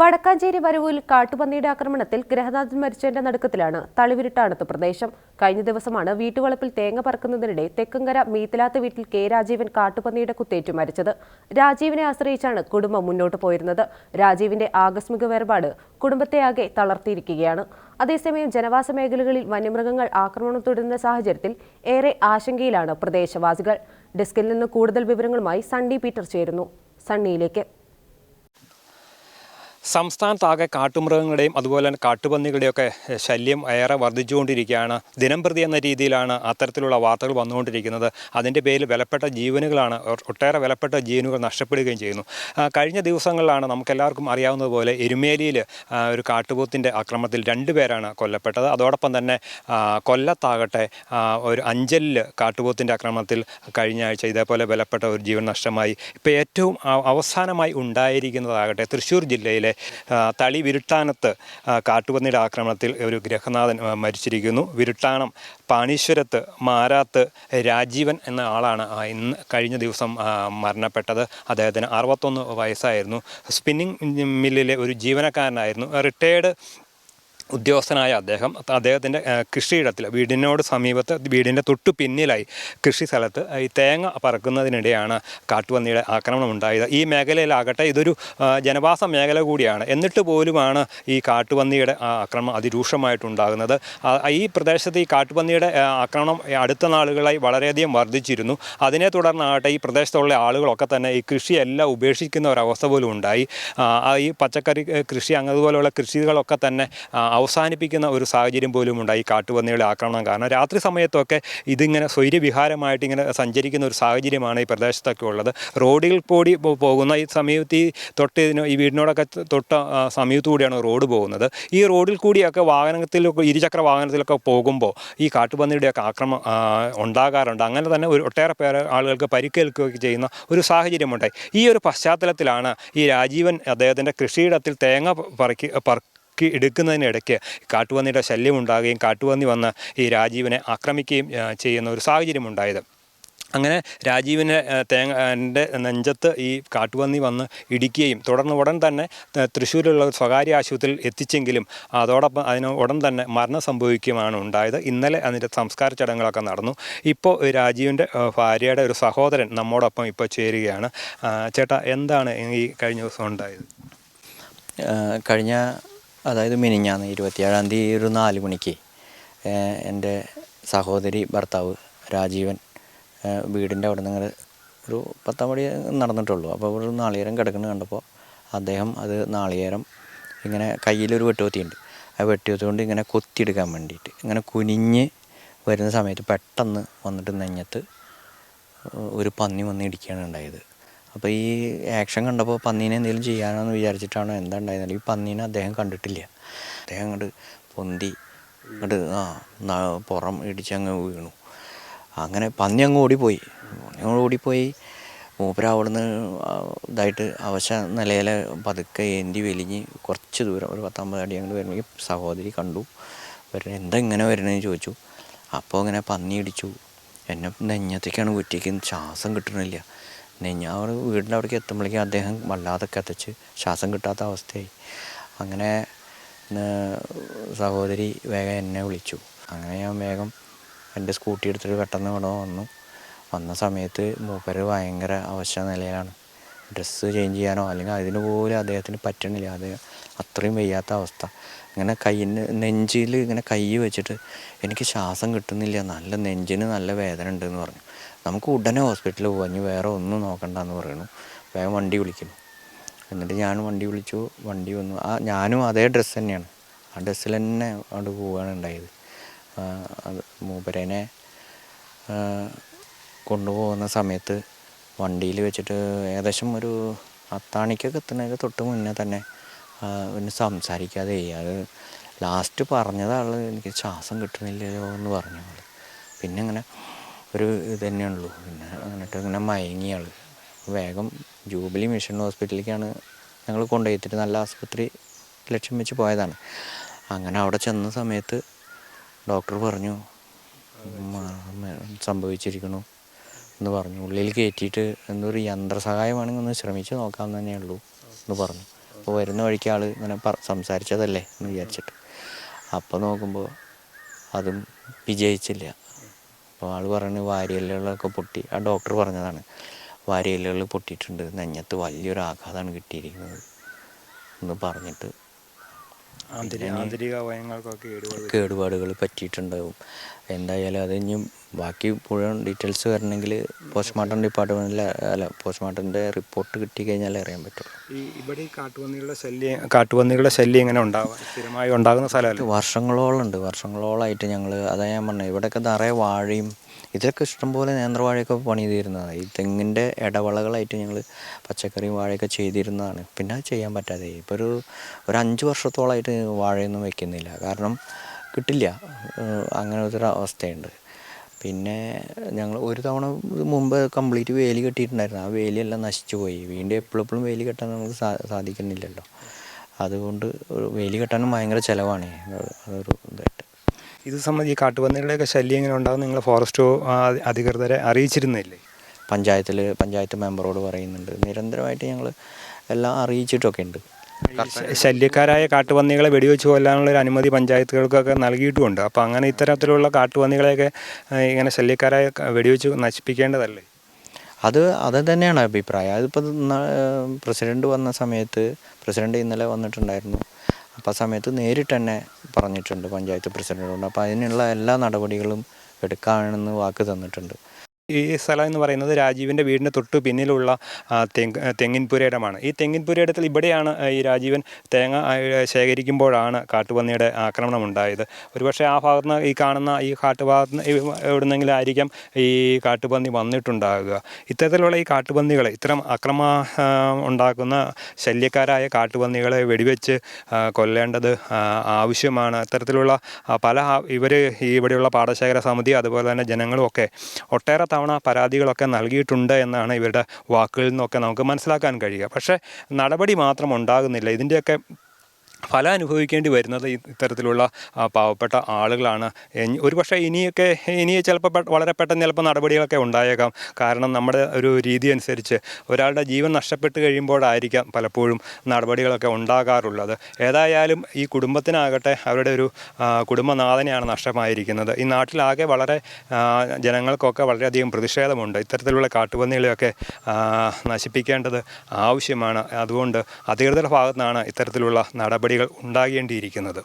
വടക്കാഞ്ചേരി വരവൂരിൽ കാട്ടുപന്നിയുടെ ആക്രമണത്തിൽ ഗ്രഹനാഥൻ മരിച്ചതിന്റെ നടുക്കത്തിലാണ് തളിവിരുട്ടാണത്ത് പ്രദേശം. കഴിഞ്ഞ ദിവസമാണ് വീട്ടുവളപ്പിൽ തേങ്ങ പറക്കുന്നതിനിടെ തെക്കങ്കര മീത്തിലാത്ത വീട്ടിൽ കെ രാജീവൻ കാട്ടുപന്നിയുടെ കുത്തേറ്റു മരിച്ചത്. രാജീവിനെ ആശ്രയിച്ചാണ് കുടുംബം മുന്നോട്ട് പോയിരുന്നത്. രാജീവിന്റെ ആകസ്മിക വേർപാട് കുടുംബത്തെ ആകെ തളർത്തിയിരിക്കുകയാണ്. അതേസമയം ജനവാസ മേഖലകളിൽ വന്യമൃഗങ്ങൾ ആക്രമണം തുടരുന്ന സാഹചര്യത്തിൽ ഏറെ ആശങ്കയിലാണ് പ്രദേശവാസികൾ. ഡെസ്കിൽ നിന്ന് കൂടുതൽ വിവരങ്ങളുമായി സണ്ണി പീറ്റർ ചേരുന്നു. സണ്ണിയിലേക്ക്. സംസ്ഥാനത്താകെ കാട്ടുമൃഗങ്ങളുടെയും അതുപോലെ തന്നെ കാട്ടുപന്നികളുടെയൊക്കെ ശല്യം ഏറെ വർദ്ധിച്ചുകൊണ്ടിരിക്കുകയാണ്. ദിനംപ്രതി എന്ന രീതിയിലാണ് അത്തരത്തിലുള്ള വാർത്തകൾ വന്നുകൊണ്ടിരിക്കുന്നത്. അതിന്റെ പേരിൽ വിലപ്പെട്ട ജീവനുകളാണ് ഒട്ടേറെ വിലപ്പെട്ട ജീവനുകൾ നഷ്ടപ്പെടുകയും ചെയ്യുന്നു. കഴിഞ്ഞ ദിവസങ്ങളിലാണ് നമുക്കെല്ലാവർക്കും അറിയാവുന്നതുപോലെ എരുമേലിയിൽ ഒരു കാട്ടുപോത്തിന്റെ ആക്രമണത്തിൽ രണ്ടുപേരാണ് കൊല്ലപ്പെട്ടത്. അതോടൊപ്പം തന്നെ കൊല്ലത്താകട്ടെ ഒരു അഞ്ചലിൽ കാട്ടുപോത്തിന്റെ ആക്രമണത്തിൽ കഴിഞ്ഞ ആഴ്ച ഇതേപോലെ വിലപ്പെട്ട ഒരു ജീവൻ നഷ്ടമായി. ഇപ്പോൾ ഏറ്റവും അവസാനമായി ഉണ്ടായിരിക്കുന്നതാകട്ടെ തൃശ്ശൂർ ജില്ലയിലെ തളി വിരുട്ടാനത്ത് കാട്ടുപന്നിയുടെ ആക്രമണത്തിൽ ഒരു ഗ്രഹനാഥൻ മരിച്ചിരിക്കുന്നു. വിരുട്ടാണം പാണീശ്വരത്ത് മാരാത്ത് രാജീവൻ എന്ന ആളാണ് ഇന്ന് കഴിഞ്ഞ ദിവസം മരണപ്പെട്ടത്. അദ്ദേഹത്തിന് അറുപത്തൊന്ന് വയസ്സായിരുന്നു. സ്പിന്നിംഗ് മില്ലിലെ ഒരു ജീവനക്കാരനായിരുന്നു. റിട്ടയേർഡ് ഉദ്യോഗസ്ഥനായ അദ്ദേഹം അദ്ദേഹത്തിന്റെ കൃഷിയിടത്തിൽ വീടിനോട് സമീപത്ത് വീടിന്റെ തൊട്ടു പിന്നിലായി കൃഷി സ്ഥലത്ത് ഈ തേങ്ങ പറക്കുന്നതിനിടെയാണ് കാട്ടുപന്നിയുടെ ആക്രമണം ഉണ്ടായത്. ഈ മേഖലയിലാകട്ടെ ഇതൊരു ജനവാസ മേഖല കൂടിയാണ്. എന്നിട്ട് പോലുമാണ് ഈ കാട്ടുപന്നിയുടെ ആക്രമണം അതിരൂക്ഷമായിട്ടുണ്ടാകുന്നത്. ഈ പ്രദേശത്ത് ഈ കാട്ടുപന്നിയുടെ ആക്രമണം അടുത്ത നാളുകളായി വളരെയധികം വർദ്ധിച്ചിരുന്നു. അതിനെ തുടർന്നാകട്ടെ ഈ പ്രദേശത്തുള്ള ആളുകളൊക്കെ തന്നെ ഈ കൃഷിയെല്ലാം ഉപേക്ഷിക്കുന്ന ഒരവസ്ഥ പോലും ഉണ്ടായി. ഈ പച്ചക്കറി കൃഷി അങ്ങതുപോലെയുള്ള കൃഷികളൊക്കെ തന്നെ അവസാനിപ്പിക്കുന്ന ഒരു സാഹചര്യം പോലും ഉണ്ടായി കാട്ടുപന്നികളെ ആക്രമണം കാരണം രാത്രി സമയത്തൊക്കെ ഇതിങ്ങനെ സ്വൈര്യവിഹാരമായിട്ട് ഇങ്ങനെ സഞ്ചരിക്കുന്ന ഒരു സാഹചര്യമാണ് ഈ പ്രദേശത്തൊക്കെ ഉള്ളത്. റോഡിൽ കൂടി പോകുന്ന ഈ സമയത്ത് ഈ തൊട്ട് ഈ വീടിനോടൊക്കെ തൊട്ട ആ, കൂടിയാണ് റോഡ് പോകുന്നത്. ഈ റോഡിൽ കൂടിയൊക്കെ വാഹനത്തിലൊക്കെ ഇരുചക്ര വാഹനത്തിലൊക്കെ പോകുമ്പോൾ ഈ കാട്ടുപന്നിയുടെയൊക്കെ ആക്രമം ഉണ്ടാകാറുണ്ട്. അങ്ങനെ തന്നെ ഒരു ഒട്ടേറെ പേരെ ആളുകൾക്ക് പരിക്കേൽക്കുകയൊക്കെ ചെയ്യുന്ന ഒരു സാഹചര്യമുണ്ടായി. ഈ ഒരു പശ്ചാത്തലത്തിലാണ് ഈ രാജീവൻ അദ്ദേഹത്തിന്റെ കൃഷിയിടത്തിൽ തേങ്ങ പറക്കി പറ ക്കി എടുക്കുന്നതിനിടയ്ക്ക് കാട്ടുപന്നിയുടെ ശല്യം ഉണ്ടാകുകയും കാട്ടുപന്നി വന്ന് ഈ രാജീവിനെ ആക്രമിക്കുകയും ചെയ്യുന്ന ഒരു സാഹചര്യം ഉണ്ടായത് അങ്ങനെ രാജീവിനെ തേങ്ങ എന്റെ നെഞ്ചത്ത് ഈ കാട്ടുപന്നി വന്ന് ഇടിക്കുകയും തുടർന്ന് ഉടൻ തന്നെ തൃശ്ശൂരിലുള്ള സ്വകാര്യ ആശുപത്രിയിൽ എത്തിച്ചെങ്കിലും അതോടൊപ്പം അതിന് ഉടൻ തന്നെ മരണം സംഭവിക്കുകയുമാണ് ഉണ്ടായത്. ഇന്നലെ അതിന്റെ സംസ്കാര ചടങ്ങുകളൊക്കെ നടന്നു. ഇപ്പോൾ രാജീവിന്റെ ഭാര്യയുടെ ഒരു സഹോദരൻ നമ്മോടൊപ്പം ഇപ്പോൾ ചേരുകയാണ്. ചേട്ടാ എന്താണ് ഈ കഴിഞ്ഞ ദിവസം ഉണ്ടായത്? കഴിഞ്ഞ അതായത് മിനിഞ്ഞാന്ന് ഇരുപത്തിയേഴാം തീയതി ഒരു നാല് മണിക്ക് എന്റെ സഹോദരി ഭർത്താവ് രാജീവൻ വീടിന്റെ അവിടെ നിന്ന് ഒരു പത്താം മണി നടന്നിട്ടുള്ളൂ. അപ്പോൾ ഒരു നാളികേരം കിടക്കുന്നത് കണ്ടപ്പോൾ അദ്ദേഹം അത് നാളികേരം ഇങ്ങനെ കയ്യിലൊരു വെട്ടുകൊത്തിയുണ്ട് ആ വെട്ടുകൊത്തി കൊണ്ട് ഇങ്ങനെ കൊത്തിയെടുക്കാൻ വേണ്ടിയിട്ട് ഇങ്ങനെ കുനിഞ്ഞ് വരുന്ന സമയത്ത് പെട്ടെന്ന് വന്നിട്ട് നെഞ്ഞത്ത് ഒരു പന്നി വന്ന് ഇടിക്കുകയാണ് ഉണ്ടായത്. അപ്പോൾ ഈ ആക്ഷൻ കണ്ടപ്പോൾ പന്നീനെ എന്തെങ്കിലും ചെയ്യാനോന്ന് വിചാരിച്ചിട്ടാണോ എന്താ ഉണ്ടായിരുന്നില്ല ഈ പന്നീനെ അദ്ദേഹം കണ്ടിട്ടില്ല. അദ്ദേഹം അങ്ങോട്ട് പൊന്തി അങ്ങോട്ട് ആ പുറം ഇടിച്ചങ്ങ് വീണു. അങ്ങനെ പന്നി അങ്ങ് ഓടിപ്പോയി. പന്നി അങ്ങ് ഓടിപ്പോയി. മൂപ്പര അവിടുന്ന് ഇതായിട്ട് അവശ നിലയിൽ പതുക്കെ ഏന്തി വലിഞ്ഞ് കുറച്ച് ദൂരം ഒരു പത്തമ്പത് അടി അങ്ങോട്ട് വരുമ്പോൾ സഹോദരി കണ്ടു. വരണേ എന്താ ഇങ്ങനെ വരണമെന്ന് ചോദിച്ചു. അപ്പോൾ ഇങ്ങനെ പന്നി ഇടിച്ചു. എന്നെ നെഞ്ഞത്തേക്കാണ് കുറ്റിക്ക് ശ്വാസം കിട്ടണില്ല. നെഞ്ഞ അവിടെ വീടിന്റെ അവിടേക്ക് എത്തുമ്പോഴേക്കും അദ്ദേഹം വല്ലാതെ കത്തിച്ച് ശ്വാസം കിട്ടാത്ത അവസ്ഥയായി. അങ്ങനെ സഹോദരി വേഗം എന്നെ വിളിച്ചു. അങ്ങനെ ഞാൻ വേഗം എന്റെ സ്കൂട്ടി എടുത്തിട്ട് പെട്ടെന്ന് ഇവിടെ വന്നു. വന്ന സമയത്ത് മൂപ്പര് ഭയങ്കര അവശ നിലയിലാണ്. ഡ്രസ്സ് ചേഞ്ച് ചെയ്യാനോ അല്ലെങ്കിൽ അതിന് പോലും അദ്ദേഹത്തിന് പറ്റണില്ല. അത് അത്രയും വയ്യാത്ത അവസ്ഥ. ഇങ്ങനെ കയ്യിന് നെഞ്ചിൽ ഇങ്ങനെ കൈ വെച്ചിട്ട് എനിക്ക് ശ്വാസം കിട്ടുന്നില്ല. നല്ല നെഞ്ചിന് നല്ല വേദന ഉണ്ടെന്ന് പറഞ്ഞു. നമുക്ക് ഉടനെ ഹോസ്പിറ്റലിൽ പോകാം ഇനി വേറെ ഒന്നും നോക്കണ്ട എന്ന് പറയുന്നു വേഗം വണ്ടി വിളിക്കുന്നു എന്നിട്ട് ഞാൻ വണ്ടി വിളിച്ചു. വണ്ടി വന്നു. ആ ഞാനും അതേ ഡ്രസ്സ് തന്നെയാണ്. ആ ഡ്രസ്സിൽ തന്നെ അവിടെ പോവുകയാണ് ഉണ്ടായത്. അത് മൂപ്പരേനെ കൊണ്ടുപോകുന്ന സമയത്ത് വണ്ടിയിൽ വെച്ചിട്ട് ഏകദേശം ഒരു അത്താണിക്കൊക്കെ എത്തുന്നതിന് തൊട്ട് മുന്നേ തന്നെ ഒന്ന് സംസാരിക്കാതെ അത് ലാസ്റ്റ് പറഞ്ഞതാണ് എനിക്ക് ശ്വാസം കിട്ടണില്ലല്ലോ എന്ന് പറഞ്ഞു. പിന്നെ ഇങ്ങനെ ഒരു ഇത് തന്നെയുള്ളൂ പിന്നെ എന്നിട്ട് ഇങ്ങനെ മയങ്ങി ആൾ വേഗം ജൂബിലി മിഷൻ ഹോസ്പിറ്റലിലേക്കാണ് ഞങ്ങൾ കൊണ്ടുപോയിട്ട് നല്ല ആസ്പത്രി ലക്ഷ്യം വെച്ച് പോയതാണ്. അങ്ങനെ അവിടെ ചെന്ന സമയത്ത് ഡോക്ടർ പറഞ്ഞു സംഭവിച്ചിരിക്കണു എന്ന് പറഞ്ഞു. ഉള്ളിൽ കയറ്റിയിട്ട് എന്തോ ഒരു യന്ത്രസഹായമാണെങ്കിൽ ഒന്ന് ശ്രമിച്ച് നോക്കാമെന്ന് തന്നെ ഉള്ളൂ എന്ന് പറഞ്ഞു. അപ്പോൾ വരുന്ന വഴിക്ക് ആൾ ഇങ്ങനെ സംസാരിച്ചതല്ലേ എന്ന് വിചാരിച്ചിട്ട്. അപ്പോൾ നോക്കുമ്പോൾ അതും വിജയിച്ചില്ല. അപ്പോൾ ആൾ പറയുന്നത് വാരിയല്ലുകളൊക്കെ പൊട്ടി. ആ ഡോക്ടർ പറഞ്ഞതാണ് വാരിയല്ലുകൾ പൊട്ടിയിട്ടുണ്ട്. നെഞ്ഞത്ത് വലിയൊരു ആഘാതമാണ് കിട്ടിയിരിക്കുന്നത്. എന്ന് പറഞ്ഞിട്ട് ആന്തരിക അവയവങ്ങൾക്കൊക്കെ കേടുപാടുകൾ പറ്റിയിട്ടുണ്ടാവും. എന്തായാലും അത് ഇനി ബാക്കി മുഴുവൻ ഡീറ്റെയിൽസ് വരണമെങ്കിൽ പോസ്റ്റ്മോർട്ടം ഡിപ്പാർട്ട്മെന്റിൽ അല്ല പോസ്റ്റ്മോർട്ടത്തിന്റെ റിപ്പോർട്ട് കിട്ടിക്കഴിഞ്ഞാൽ അറിയാൻ പറ്റുള്ളൂ. ഈ ഇവിടെ കാട്ടുപന്നികളുടെ ശല്യം കാട്ടുപന്നികളുടെ ശല്യം ഇങ്ങനെ ഉണ്ടാവുക സ്ഥിരമായി ഉണ്ടാകുന്ന സ്ഥലമല്ല? വർഷങ്ങളോളം ഉണ്ട് വർഷങ്ങളോളമായിട്ട് ഞങ്ങൾ അതാ ഞാൻ പറഞ്ഞത് ഇവിടെയൊക്കെ നിറയെ വാഴയും ഇതിലൊക്കെ ഇഷ്ടംപോലെ നേന്ത്രവാഴയൊക്കെ പണി ചെയ്തിരുന്നതാണ് ഈ തെങ്ങിന്റെ ഇടവളകളായിട്ട് ഞങ്ങൾ പച്ചക്കറിയും വാഴയൊക്കെ ചെയ്തിരുന്നതാണ്. പിന്നെ ചെയ്യാൻ പറ്റാതെ ഇപ്പോൾ ഒരു ഒരു അഞ്ച് വർഷത്തോളമായിട്ട് വാഴയൊന്നും വെക്കുന്നില്ല. കാരണം കിട്ടില്ല. അങ്ങനെ ഒരു അവസ്ഥയുണ്ട്. പിന്നെ ഞങ്ങൾ ഒരു തവണ മുമ്പ് കംപ്ലീറ്റ് വേലി കെട്ടിയിട്ടുണ്ടായിരുന്നു. ആ വേലിയെല്ലാം നശിച്ചു പോയി. വീണ്ടും എപ്പോഴും എപ്പോഴും വേലി കെട്ടാൻ നമുക്ക് സാ സാധിക്കുന്നില്ലല്ലോ. അതുകൊണ്ട് ഒരു വേലി കെട്ടാനും ഭയങ്കര ചിലവാണ്. അതൊരു ഇതായിട്ട്. ഇത് സംബന്ധിച്ച് ഈ കാട്ടുപന്നികളുടെയൊക്കെ ശല്യം എങ്ങനെ ഉണ്ടാകും നിങ്ങൾ ഫോറസ്റ്റ് അധികൃതരെ അറിയിച്ചിരുന്നില്ലേ? പഞ്ചായത്തിൽ പഞ്ചായത്ത് മെമ്പറോട് പറയുന്നുണ്ട്. നിരന്തരമായിട്ട് ഞങ്ങൾ എല്ലാം അറിയിച്ചിട്ടൊക്കെ ഉണ്ട് ശല്യക്കാരായ കാട്ടുപന്നികളെ വെടിവെച്ച് കൊല്ലാനുള്ള ഒരു അനുമതി പഞ്ചായത്തുകൾക്കൊക്കെ നൽകിയിട്ടുമുണ്ട്. അപ്പോൾ അങ്ങനെ ഇത്തരത്തിലുള്ള കാട്ടുപന്നികളെയൊക്കെ ഇങ്ങനെ ശല്യക്കാരായ വെടിവെച്ച് നശിപ്പിക്കേണ്ടതല്ലേ? അത് അത് തന്നെയാണ് അഭിപ്രായം. അതിപ്പോൾ പ്രസിഡന്റ് വന്ന സമയത്ത് പ്രസിഡന്റ് ഇന്നലെ വന്നിട്ടുണ്ടായിരുന്നു. അപ്പോൾ ആ സമയത്ത് നേരിട്ട് തന്നെ പറഞ്ഞിട്ടുണ്ട് പഞ്ചായത്ത് പ്രസിഡന്റിനോട്. അപ്പോൾ അതിനുള്ള എല്ലാ നടപടികളും എടുക്കാമെന്ന് വാക്ക് തന്നിട്ടുണ്ട്. ഈ സ്ഥലം എന്ന് പറയുന്നത് രാജീവിന്റെ വീടിന് തൊട്ട് പിന്നിലുള്ള തെങ്ങ് തെങ്ങിൻ പുരയിടമാണ് ഈ തെങ്ങിൻ പുരയിടത്തിൽ ഇവിടെയാണ് ഈ രാജീവൻ തേങ്ങ ശേഖരിക്കുമ്പോഴാണ് കാട്ടുപന്നിയുടെ ആക്രമണം ഉണ്ടായത്. ഒരുപക്ഷെ ആ ഭാഗത്ത് നിന്ന് ഈ കാണുന്ന ഈ കാട്ടുഭാഗത്ത് എവിടുന്നെങ്കിലും ആയിരിക്കാം ഈ കാട്ടുപന്നി വന്നിട്ടുണ്ടാകുക. ഇത്തരത്തിലുള്ള ഈ കാട്ടുപന്നികളെ ഇത്തരം അക്രമ ഉണ്ടാക്കുന്ന ശല്യക്കാരായ കാട്ടുപന്നികളെ വെടിവെച്ച് കൊല്ലേണ്ടത് ആവശ്യമാണ്. അത്തരത്തിലുള്ള പല ഇവർ ഇവിടെയുള്ള പാടശേഖര സമിതി അതുപോലെ തന്നെ ജനങ്ങളും ഒക്കെ ഒട്ടേറെ തവണ പരാതികളൊക്കെ നൽകിയിട്ടുണ്ട് എന്നാണ് ഇവരുടെ വാക്കുകളിൽ നിന്നൊക്കെ നമുക്ക് മനസ്സിലാക്കാൻ കഴിയുക. പക്ഷേ നടപടി മാത്രം ഉണ്ടാകുന്നില്ല. ഇതിന്റെയൊക്കെ ഫലം അനുഭവിക്കേണ്ടി വരുന്നത് ഇത്തരത്തിലുള്ള പാവപ്പെട്ട ആളുകളാണ്. ഒരു ഒരുപക്ഷെ ഇനിയൊക്കെ ഇനി ചിലപ്പോൾ വളരെ പെട്ടെന്ന് ചിലപ്പോൾ നടപടികളൊക്കെ ഉണ്ടായേക്കാം. കാരണം നമ്മുടെ ഒരു രീതി അനുസരിച്ച് ഒരാളുടെ ജീവൻ നഷ്ടപ്പെട്ട് കഴിയുമ്പോഴായിരിക്കാം പലപ്പോഴും നടപടികളൊക്കെ ഉണ്ടാകാറുള്ളത്. ഏതായാലും ഈ കുടുംബത്തിനാകട്ടെ അവരുടെ ഒരു കുടുംബനാഥനെയാണ് നഷ്ടമായിരിക്കുന്നത്. ഈ നാട്ടിലാകെ വളരെ ജനങ്ങൾക്കൊക്കെ വളരെയധികം പ്രതിഷേധമുണ്ട്. ഇത്തരത്തിലുള്ള കാട്ടുപന്നികളെയൊക്കെ നശിപ്പിക്കേണ്ടത് ആവശ്യമാണ്. അതുകൊണ്ട് അധികൃതരുടെ ഭാഗത്തു ഇത്തരത്തിലുള്ള ഇത്തരത്തിലുള്ള നടപടികൾ ഉണ്ടാകേണ്ടിയിരിക്കുന്നത്.